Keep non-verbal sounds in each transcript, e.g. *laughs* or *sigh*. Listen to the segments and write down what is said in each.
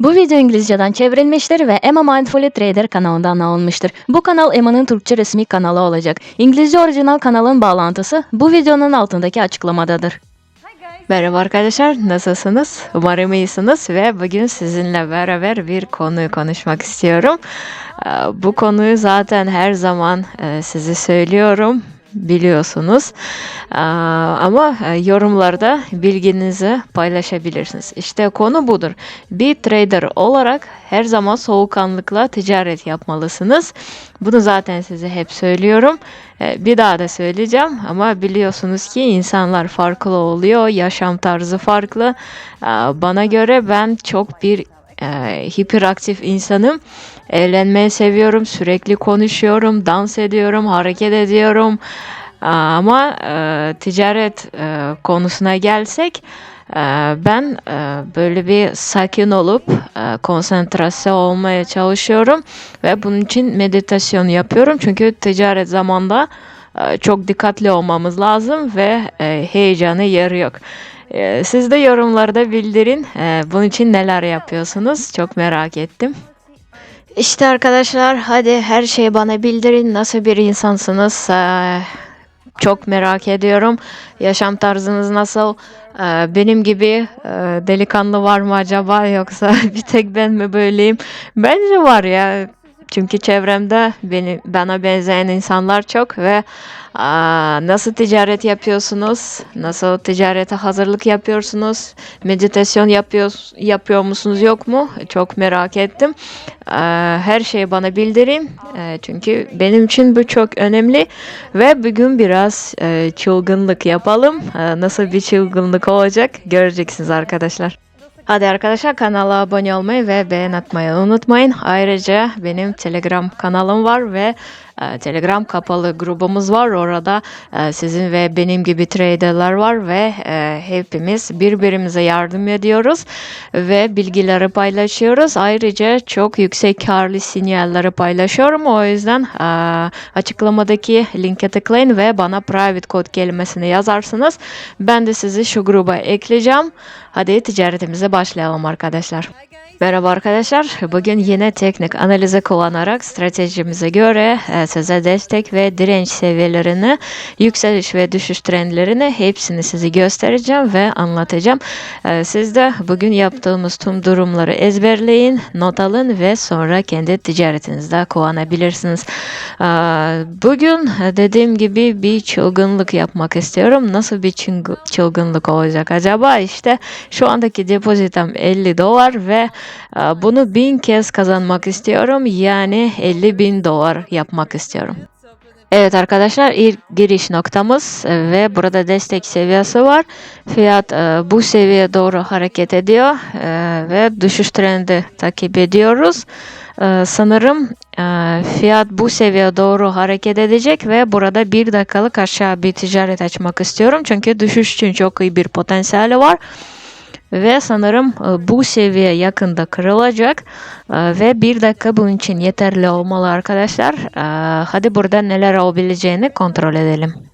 Bu video İngilizceden çevrilmiştir ve Emma Mindfully Trader kanalından alınmıştır. Bu kanal Emma'nın Türkçe resmi kanalı olacak. İngilizce orijinal kanalın bağlantısı bu videonun altındaki açıklamadadır. Merhaba arkadaşlar, nasılsınız? Umarım iyisiniz ve bugün sizinle beraber bir konuyu konuşmak istiyorum. Ee, Bu konuyu zaten her zaman e, size söylüyorum, biliyorsunuz. Ama e, yorumlarda bilginizi paylaşabilirsiniz. İşte konu budur. Bir trader olarak her zaman soğukkanlıkla ticaret yapmalısınız. Bunu zaten size hep söylüyorum. Ee, Bir daha da söyleyeceğim ama biliyorsunuz ki insanlar farklı oluyor, yaşam tarzı farklı. Bana göre ben çok bir e, hiperaktif insanım. Eğlenmeyi seviyorum, sürekli konuşuyorum, dans ediyorum, hareket ediyorum. Ama e, ticaret e, konusuna gelsek e, ben e, böyle bir sakin olup e, konsantrasyon olmaya çalışıyorum ve bunun için meditasyon yapıyorum. Çünkü ticaret zamanda e, çok dikkatli olmamız lazım ve e, heyecanı yer yok. E, Siz de yorumlarda bildirin. E, Bunun için neler yapıyorsunuz? Çok merak ettim. İşte arkadaşlar hadi her şeyi bana bildirin. Nasıl bir insansınız? Çok merak ediyorum. Yaşam tarzınız nasıl? Benim gibi delikanlı var mı acaba yoksa *laughs* bir tek ben mi böyleyim? Bence var ya. Çünkü çevremde beni bana benzeyen insanlar çok ve aa, nasıl ticaret yapıyorsunuz? Nasıl ticarete hazırlık yapıyorsunuz? Meditasyon yapıyor yapıyor musunuz yok mu? Çok merak ettim. Aa, Her şeyi bana bildirin. Ee, Çünkü benim için bu çok önemli ve bugün biraz e, çılgınlık yapalım. Ee, Nasıl bir çılgınlık olacak göreceksiniz arkadaşlar. Hadi arkadaşlar kanala abone olmayı ve beğen atmayı unutmayın. Ayrıca benim Telegram kanalım var ve Telegram kapalı grubumuz var. Orada e, sizin ve benim gibi traderlar var ve e, hepimiz birbirimize yardım ediyoruz ve bilgileri paylaşıyoruz. Ayrıca çok yüksek karlı sinyalleri paylaşıyorum. O yüzden e, açıklamadaki linke tıklayın ve bana private code kelimesini yazarsınız. Ben de sizi şu gruba ekleyeceğim. Hadi ticaretimize başlayalım arkadaşlar. Merhaba arkadaşlar. Bugün yine teknik analizi kullanarak stratejimize göre e, size destek ve direnç seviyelerini, yükseliş ve düşüş trendlerini hepsini size göstereceğim ve anlatacağım. E, Siz de bugün yaptığımız tüm durumları ezberleyin, not alın ve sonra kendi ticaretinizde kullanabilirsiniz. E, Bugün dediğim gibi bir çılgınlık yapmak istiyorum. Nasıl bir çılgı- çılgınlık olacak acaba? İşte şu andaki depozitam 50 dolar ve bunu bin kez kazanmak istiyorum. Yani 50 bin dolar yapmak istiyorum. Evet arkadaşlar ilk giriş noktamız e, ve burada destek seviyesi var. Fiyat e, bu seviyeye doğru hareket ediyor e, ve düşüş trendi takip ediyoruz. Sanırım fiyat bu seviyeye doğru hareket edecek ve burada bir dakikalık aşağı bir ticaret açmak istiyorum. Çünkü düşüş için çok iyi bir potansiyeli var. Ve sanırım e, bu seviye yakında kırılacak E, ve bir dakika bunun için yeterli olmalı arkadaşlar. E, Hadi burada neler olabileceğini kontrol edelim.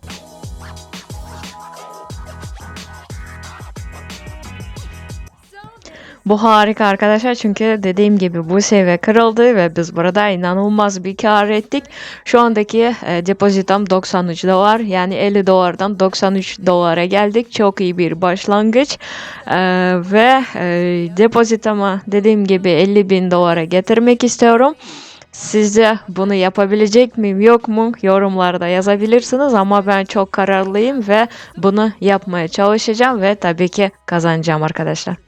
Bu harika arkadaşlar çünkü dediğim gibi bu seviye kırıldı ve biz burada inanılmaz bir kar ettik. Şu andaki e, depozitam 93 dolar yani 50 dolardan 93 dolara geldik. Çok iyi bir başlangıç E, ve e, depozitama dediğim gibi 50 bin dolara getirmek istiyorum. Sizce bunu yapabilecek miyim yok mu yorumlarda yazabilirsiniz ama ben çok kararlıyım ve bunu yapmaya çalışacağım ve tabii ki kazanacağım arkadaşlar.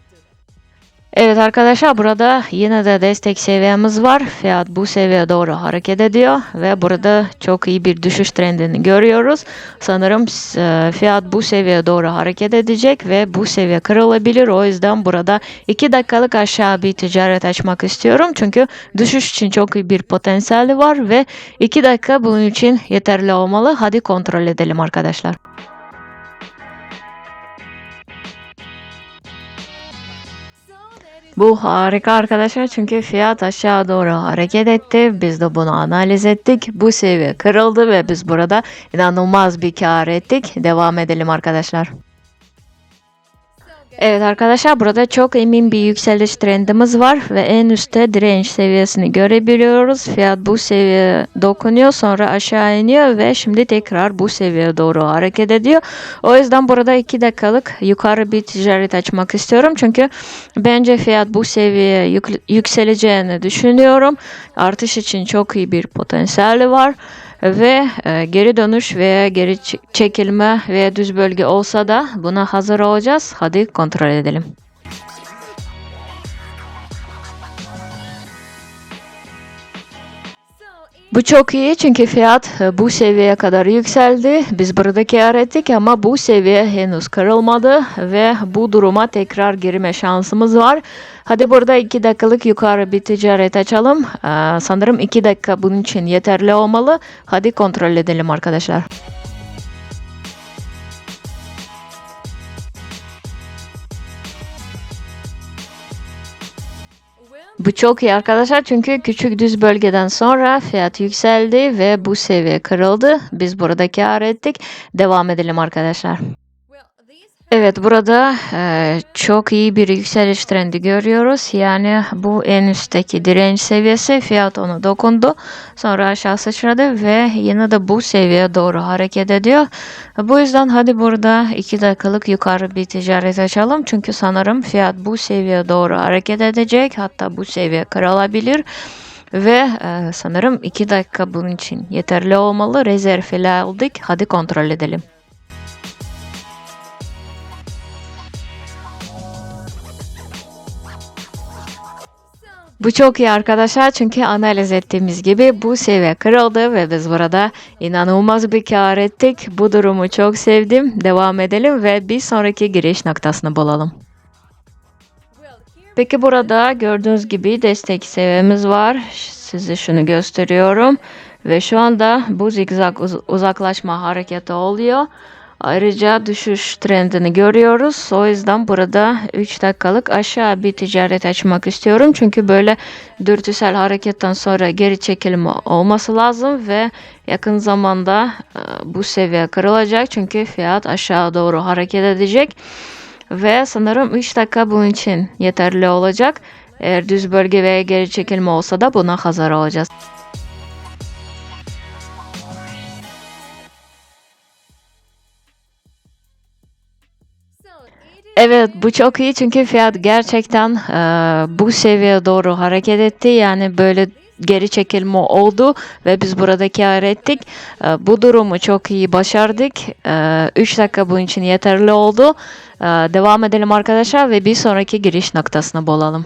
Evet arkadaşlar burada yine de destek seviyemiz var. Fiyat bu seviyeye doğru hareket ediyor ve burada çok iyi bir düşüş trendini görüyoruz. Sanırım e, fiyat bu seviyeye doğru hareket edecek ve bu seviye kırılabilir. O yüzden burada 2 dakikalık aşağı bir ticaret açmak istiyorum. Çünkü düşüş için çok iyi bir potansiyeli var ve 2 dakika bunun için yeterli olmalı. Hadi kontrol edelim arkadaşlar. Bu harika arkadaşlar çünkü fiyat aşağı doğru hareket etti. Biz de bunu analiz ettik. Bu seviye kırıldı ve biz burada inanılmaz bir kar ettik. Devam edelim arkadaşlar. Evet arkadaşlar burada çok emin bir yükseliş trendimiz var ve en üstte direnç seviyesini görebiliyoruz. Fiyat bu seviyeye dokunuyor sonra aşağı iniyor ve şimdi tekrar bu seviyeye doğru hareket ediyor. O yüzden burada 2 dakikalık yukarı bir ticaret açmak istiyorum. Çünkü bence fiyat bu seviyeye yük- yükseleceğini düşünüyorum. Artış için çok iyi bir potansiyeli var ve e, geri dönüş veya geri çekilme veya düz bölge olsa da buna hazır olacağız. Hadi kontrol edelim. Bu çok iyi çünkü fiyat e, bu seviyeye kadar yükseldi. Biz burada ettik ama bu seviye henüz kırılmadı ve bu duruma tekrar girme şansımız var. Hadi burada 2 dakikalık yukarı bir ticaret açalım. Ee, sanırım 2 dakika bunun için yeterli olmalı. Hadi kontrol edelim arkadaşlar. Bu çok iyi arkadaşlar çünkü küçük düz bölgeden sonra fiyat yükseldi ve bu seviye kırıldı. Biz burada kâr ettik. Devam edelim arkadaşlar. Evet burada e, çok iyi bir yükseliş trendi görüyoruz. Yani bu en üstteki direnç seviyesi fiyat ona dokundu. Sonra aşağı sıçradı ve yine de bu seviyeye doğru hareket ediyor. Bu yüzden hadi burada 2 dakikalık yukarı bir ticaret açalım. Çünkü sanırım fiyat bu seviyeye doğru hareket edecek. Hatta bu seviye kırılabilir. Ve e, sanırım 2 dakika bunun için yeterli olmalı. Rezerv ile aldık. Hadi kontrol edelim. Bu çok iyi arkadaşlar çünkü analiz ettiğimiz gibi bu seviye kırıldı ve biz burada inanılmaz bir kar ettik. Bu durumu çok sevdim. Devam edelim ve bir sonraki giriş noktasını bulalım. Peki burada gördüğünüz gibi destek seviyemiz var. Size şunu gösteriyorum. Ve şu anda bu zigzag uz- uzaklaşma hareketi oluyor. Ayrıca düşüş trendini görüyoruz. O yüzden burada 3 dakikalık aşağı bir ticaret açmak istiyorum. Çünkü böyle dürtüsel hareketten sonra geri çekilme olması lazım ve yakın zamanda e, bu seviye kırılacak. Çünkü fiyat aşağı doğru hareket edecek. Ve sanırım 3 dakika bunun için yeterli olacak. Eğer düz bölge veya geri çekilme olsa da buna hazır olacağız. Evet bu çok iyi çünkü fiyat gerçekten e, bu seviyeye doğru hareket etti. Yani böyle geri çekilme oldu ve biz burada kâr ettik. E, bu durumu çok iyi başardık. 3 dakika bunun için yeterli oldu. E, devam edelim arkadaşlar ve bir sonraki giriş noktasına bulalım.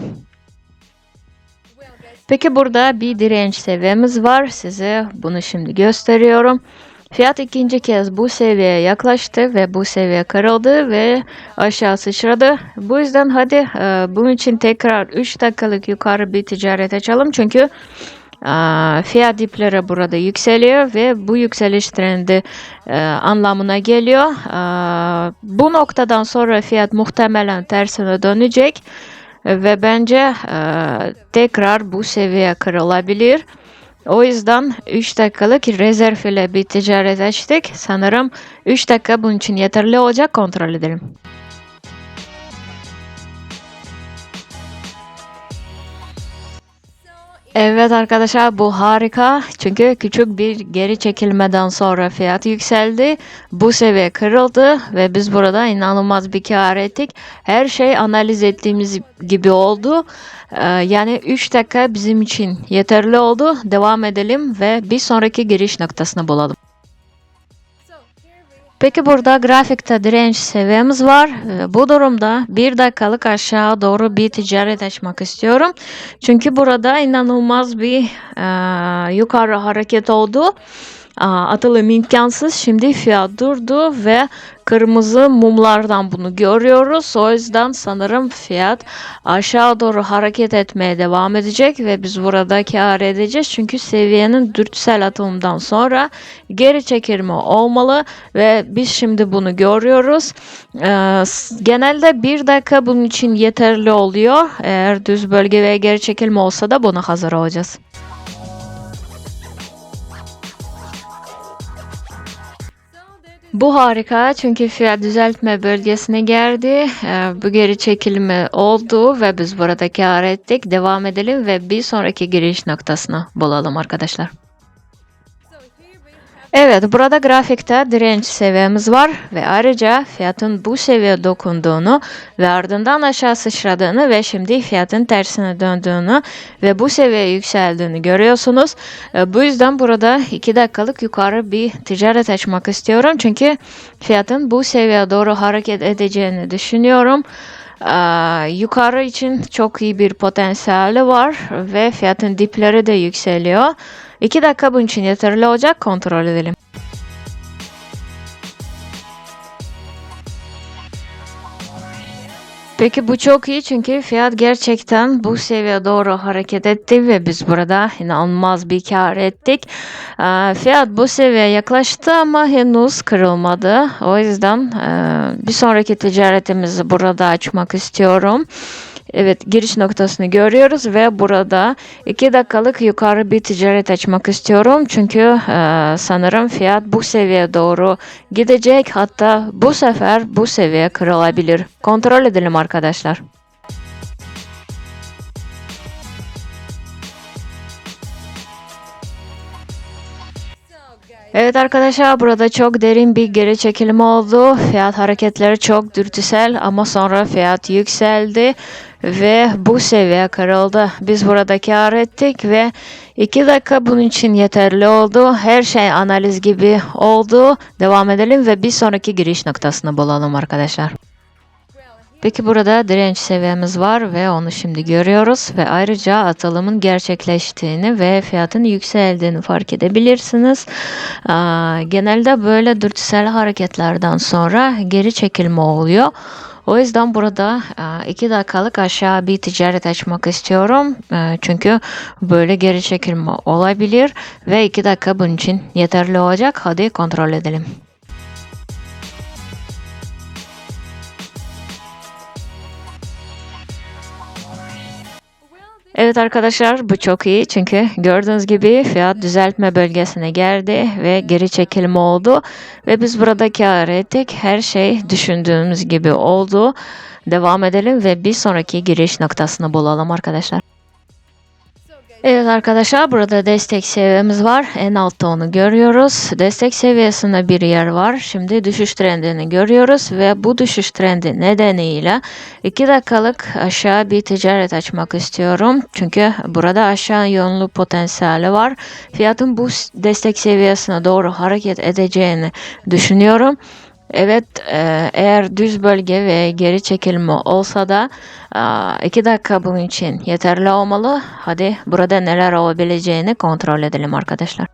Peki burada bir direnç seviyemiz var. Size bunu şimdi gösteriyorum. Fiyat ikinci kez bu seviyeye yaklaştı ve bu seviye kırıldı ve aşağı sıçradı. Bu yüzden hadi e, bunun için tekrar 3 dakikalık yukarı bir ticaret açalım. Çünkü e, fiyat dipleri burada yükseliyor ve bu yükseliş trendi e, anlamına geliyor. E, bu noktadan sonra fiyat muhtemelen tersine dönecek ve bence e, tekrar bu seviye kırılabilir. O yüzden 3 dakikalık rezerv ile bir ticaret açtık. Sanırım 3 dakika bunun için yeterli olacak kontrol edelim. Evet arkadaşlar bu harika. Çünkü küçük bir geri çekilmeden sonra fiyat yükseldi. Bu seviye kırıldı ve biz burada inanılmaz bir kar ettik. Her şey analiz ettiğimiz gibi oldu. Ee, yani 3 dakika bizim için yeterli oldu. Devam edelim ve bir sonraki giriş noktasını bulalım. Peki burada grafikte direnç seviyemiz var. Ee, Bu durumda bir dakikalık aşağı doğru bir ticaret açmak istiyorum. Çünkü burada inanılmaz bir e, yukarı hareket oldu. Aa, Atılım imkansız. Şimdi fiyat durdu ve kırmızı mumlardan bunu görüyoruz. O yüzden sanırım fiyat aşağı doğru hareket etmeye devam edecek ve biz burada kâr edeceğiz. Çünkü seviyenin dürtüsel atılımdan sonra geri çekilme olmalı ve biz şimdi bunu görüyoruz. Ee, genelde bir dakika bunun için yeterli oluyor. Eğer düz bölge ve geri çekilme olsa da buna hazır olacağız. Bu harika çünkü fiyat düzeltme bölgesine geldi. Ee, Bu geri çekilme oldu ve biz burada kâr ettik. Devam edelim ve bir sonraki giriş noktasını bulalım arkadaşlar. Evet, burada grafikte direnç seviyemiz var ve ayrıca fiyatın bu seviyeye dokunduğunu ve ardından aşağı sıçradığını ve şimdi fiyatın tersine döndüğünü ve bu seviyeye yükseldiğini görüyorsunuz. E, Bu yüzden burada 2 dakikalık yukarı bir ticaret açmak istiyorum. Çünkü fiyatın bu seviyeye doğru hareket edeceğini düşünüyorum. Aa, yukarı için çok iyi bir potansiyeli var ve fiyatın dipleri de yükseliyor. 2 dakika bunun için yeterli olacak kontrol edelim. Peki bu çok iyi çünkü fiyat gerçekten bu seviyeye doğru hareket etti ve biz burada inanılmaz bir kar ettik. Ee, Fiyat bu seviyeye yaklaştı ama henüz kırılmadı. O yüzden e, bir sonraki ticaretimizi burada açmak istiyorum. Evet giriş noktasını görüyoruz ve burada 2 dakikalık yukarı bir ticaret açmak istiyorum. Çünkü e, sanırım fiyat bu seviyeye doğru gidecek. Hatta bu sefer bu seviye kırılabilir. Kontrol edelim arkadaşlar. Evet arkadaşlar burada çok derin bir geri çekilme oldu. Fiyat hareketleri çok dürtüsel ama sonra fiyat yükseldi ve bu seviye kırıldı. Biz burada kar ettik ve 2 dakika bunun için yeterli oldu. Her şey analiz gibi oldu. Devam edelim ve bir sonraki giriş noktasını bulalım arkadaşlar. Peki burada direnç seviyemiz var ve onu şimdi görüyoruz ve ayrıca atılımın gerçekleştiğini ve fiyatın yükseldiğini fark edebilirsiniz. Genelde böyle dürtüsel hareketlerden sonra geri çekilme oluyor. O yüzden burada 2 dakikalık aşağı bir ticaret açmak istiyorum. E, Çünkü böyle geri çekilme olabilir ve 2 dakika bunun için yeterli olacak. Hadi kontrol edelim. Evet arkadaşlar bu çok iyi çünkü gördüğünüz gibi fiyat düzeltme bölgesine geldi ve geri çekilme oldu ve biz burada kâr ettik. Her şey düşündüğümüz gibi oldu. Devam edelim ve bir sonraki giriş noktasını bulalım arkadaşlar. Evet arkadaşlar burada destek seviyemiz var. En altta onu görüyoruz. Destek seviyesinde bir yer var. Şimdi düşüş trendini görüyoruz ve bu düşüş trendi nedeniyle 2 dakikalık aşağı bir ticaret açmak istiyorum. Çünkü burada aşağı yönlü potansiyeli var. Fiyatın bu destek seviyesine doğru hareket edeceğini düşünüyorum. Evet, e, eğer düz bölge ve geri çekilme olsa da 2 dakika bunun için yeterli olmalı. Hadi burada neler olabileceğini kontrol edelim arkadaşlar.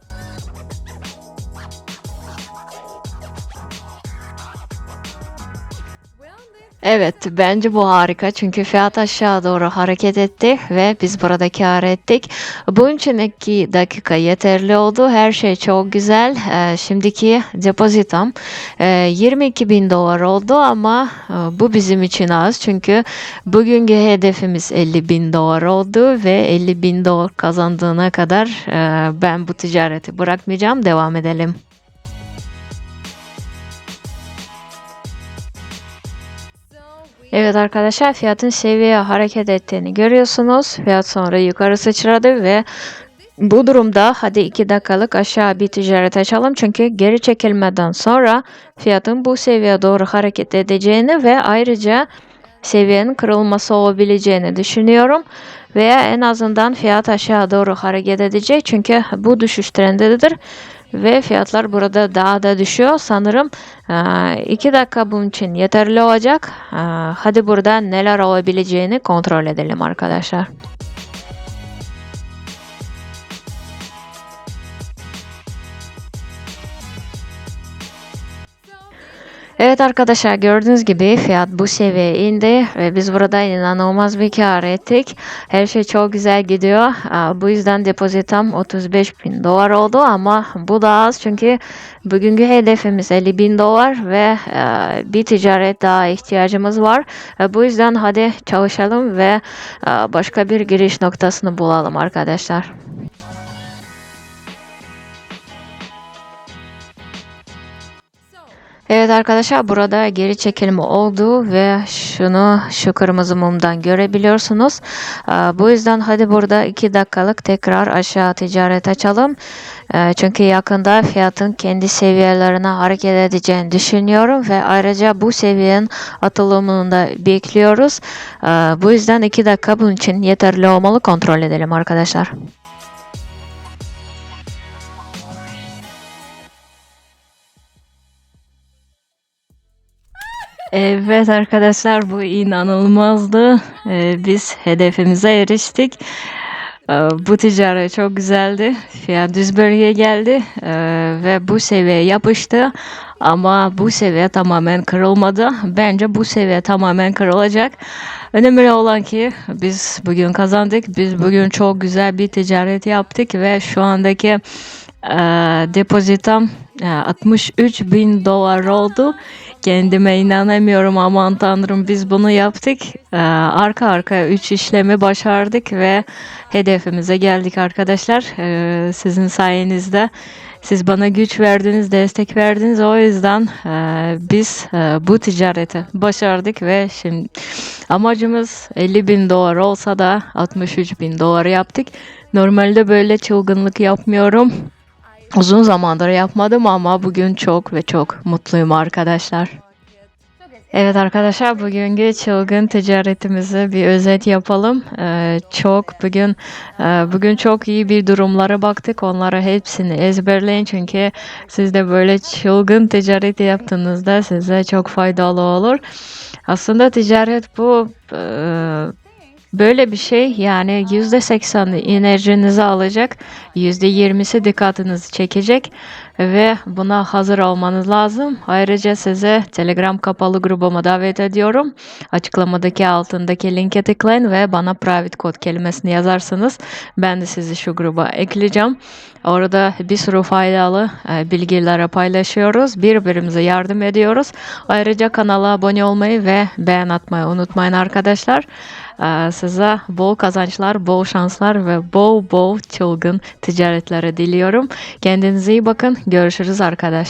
Evet, bence bu harika çünkü fiyat aşağı doğru hareket etti ve biz burada kâr ettik. Bunun için 2 dakika yeterli oldu. Her şey çok güzel. Ee, şimdiki depozitam e, 22 bin dolar oldu ama e, bu bizim için az çünkü bugünkü hedefimiz 50 bin dolar oldu ve 50 bin dolar kazandığına kadar e, ben bu ticareti bırakmayacağım. Devam edelim. Evet arkadaşlar fiyatın seviyeye hareket ettiğini görüyorsunuz. Fiyat sonra yukarı sıçradı ve bu durumda hadi 2 dakikalık aşağı bir ticaret açalım. Çünkü geri çekilmeden sonra fiyatın bu seviyeye doğru hareket edeceğini ve ayrıca seviyenin kırılması olabileceğini düşünüyorum. Veya en azından fiyat aşağı doğru hareket edecek. Çünkü bu düşüş trendidir ve fiyatlar burada daha da düşüyor. Sanırım 2 dakika bunun için yeterli olacak. Hadi burada neler olabileceğini kontrol edelim arkadaşlar. Evet arkadaşlar gördüğünüz gibi fiyat bu seviyeye indi ve biz burada inanılmaz bir kar ettik. Her şey çok güzel gidiyor. Bu yüzden depozitam 35 bin dolar oldu ama bu da az çünkü bugünkü hedefimiz 50 bin dolar ve bir ticaret daha ihtiyacımız var. Bu yüzden hadi çalışalım ve başka bir giriş noktasını bulalım arkadaşlar. Evet arkadaşlar burada geri çekilme oldu ve şunu şu kırmızı mumdan görebiliyorsunuz. Bu yüzden hadi burada 2 dakikalık tekrar aşağı ticaret açalım. Ee, Çünkü yakında fiyatın kendi seviyelerine hareket edeceğini düşünüyorum ve ayrıca bu seviyenin atılımını da bekliyoruz. Bu yüzden 2 dakika bunun için yeterli olmalı kontrol edelim arkadaşlar. Evet arkadaşlar bu inanılmazdı. Ee, biz hedefimize eriştik. Ee, bu ticaret çok güzeldi. Fiyat düz bölgeye geldi ee, ve bu seviye yapıştı. Ama bu seviye tamamen kırılmadı. Bence bu seviye tamamen kırılacak. Önemli olan ki biz bugün kazandık. Biz bugün çok güzel bir ticaret yaptık ve şu andaki e, depozitam e, 63 bin dolar oldu. Kendime inanamıyorum aman tanrım biz bunu yaptık. Ee, arka arka 3 işlemi başardık ve hedefimize geldik arkadaşlar. Ee, sizin sayenizde siz bana güç verdiniz, destek verdiniz. O yüzden e, biz e, bu ticareti başardık ve şimdi amacımız 50 bin dolar olsa da 63 bin dolar yaptık. Normalde böyle çılgınlık yapmıyorum. Uzun zamandır yapmadım ama bugün çok ve çok mutluyum arkadaşlar. Evet arkadaşlar bugünkü çılgın ticaretimizi bir özet yapalım. Ee, çok bugün e, bugün çok iyi bir durumlara baktık. Onlara hepsini ezberleyin çünkü siz de böyle çılgın ticareti yaptığınızda size çok faydalı olur. Aslında ticaret bu e, Böyle bir şey yani %80'i enerjinizi alacak, %20'si dikkatinizi çekecek ve buna hazır olmanız lazım. Ayrıca size Telegram kapalı grubuma davet ediyorum. Açıklamadaki altındaki linke tıklayın ve bana private kod kelimesini yazarsanız ben de sizi şu gruba ekleyeceğim. Orada bir sürü faydalı e, bilgileri paylaşıyoruz. Birbirimize yardım ediyoruz. Ayrıca kanala abone olmayı ve beğen atmayı unutmayın arkadaşlar. Ee, Size bol kazançlar, bol şanslar ve bol bol çılgın ticaretlere diliyorum. Kendinize iyi bakın. Görüşürüz arkadaşlar.